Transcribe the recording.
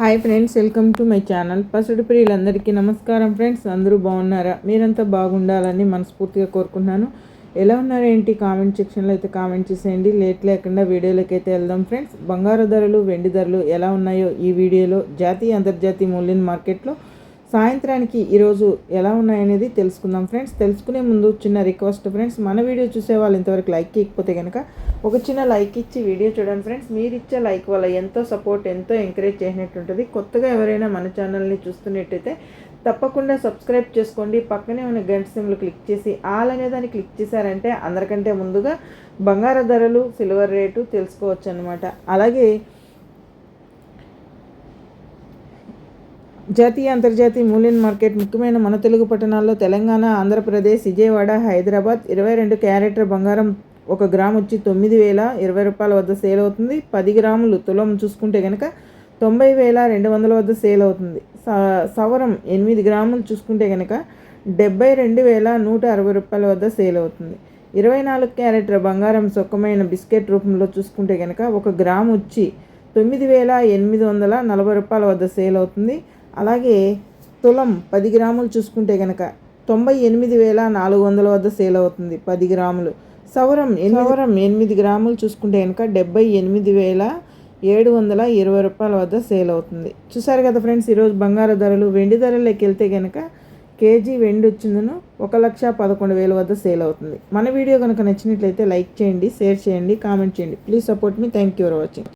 Hi friends welcome to my channel. పసుడు ప్రియులందరికీ నమస్కారం friends. అందరూ బాగున్నారా? మీరంతా బాగుండాలని మనస్ఫూర్తిగా కోరుకున్నాను ఎలా ఉన్నారు ఏంటి? కామెంట్ సెక్షన్లో అయితే కామెంట్ చేసేయండి. లేట్ లేకుండా వీడియోలోకి అయితే వెళ్దాం ఫ్రెండ్స్. బంగారు ధరలు వెండి ధరలు ఎలా ఉన్నాయో ఈ వీడియోలో జాతీయ అంతర్జాతీయ మూల్యం మార్కెట్లో సాయంత్రానికి ఈరోజు ఎలా ఉన్నాయనేది తెలుసుకుందాం ఫ్రెండ్స్. తెలుసుకునే ముందు చిన్న రిక్వెస్ట్ ఫ్రెండ్స్. మన వీడియో చూసే వాళ్ళు ఇంతవరకు లైక్ ఇవ్వకపోతే కనుక ఒక చిన్న లైక్ ఇచ్చి వీడియో చూడండి ఫ్రెండ్స్. మీరు ఇచ్చే లైక్ వల్ల ఎంతో సపోర్ట్ ఎంతో ఎంకరేజ్ చేసినట్టు ఉంటుంది. కొత్తగా ఎవరైనా మన ఛానల్ని చూస్తున్నట్టయితే తప్పకుండా సబ్స్క్రైబ్ చేసుకోండి. పక్కనే ఉన్న గంట సిమ్లు క్లిక్ చేసి ఆల్ అనే దాన్ని క్లిక్ చేశారంటే అందరికంటే ముందుగా బంగారు ధరలు సిల్వర్ రేటు తెలుసుకోవచ్చు అనమాట అలాగే జాతీయ అంతర్జాతీయ మూల్యం మార్కెట్ ముఖ్యమైన మన తెలుగు పట్టణాల్లో తెలంగాణ ఆంధ్రప్రదేశ్ విజయవాడ హైదరాబాద్ ఇరవై రెండు క్యారెట్ల బంగారం ఒక గ్రామ్ వచ్చి తొమ్మిది వేల ఇరవై రూపాయల వద్ద సేల్ అవుతుంది. పది గ్రాములు తులం చూసుకుంటే కనుక తొంభై వేల రెండు వందల వద్ద సేల్ అవుతుంది. సవరం ఎనిమిది గ్రాములు చూసుకుంటే కనుక డెబ్బై రెండు వేల నూట అరవై రూపాయల వద్ద సేల్ అవుతుంది. ఇరవై నాలుగు క్యారెట్ల బంగారం సొక్కమైన బిస్కెట్ రూపంలో చూసుకుంటే కనుక ఒక గ్రామ్ వచ్చి తొమ్మిది వేల ఎనిమిది వందల నలభై రూపాయల వద్ద సేల్ అవుతుంది. అలాగే తులం పది గ్రాములు చూసుకుంటే కనుక తొంభై ఎనిమిది వేల నాలుగు వందల వద్ద సేల్ అవుతుంది పది గ్రాములు. సవరం సవరం ఎనిమిది గ్రాములు చూసుకుంటే కనుక డెబ్బై ఎనిమిది వేల ఏడు వందల ఇరవై రూపాయల వద్ద సేల్ అవుతుంది. చూసారు కదా ఫ్రెండ్స్ ఈరోజు బంగారు ధరలు వెండి ధరలోకి వెళ్తే కనుక కేజీ వెండి వచ్చిందను ఒక లక్ష పదకొండు వేల వద్ద సేల్ అవుతుంది. మన వీడియో కనుక నచ్చినట్లయితే లైక్ చేయండి షేర్ చేయండి కామెంట్ చేయండి. Please support me. Thank you for watching.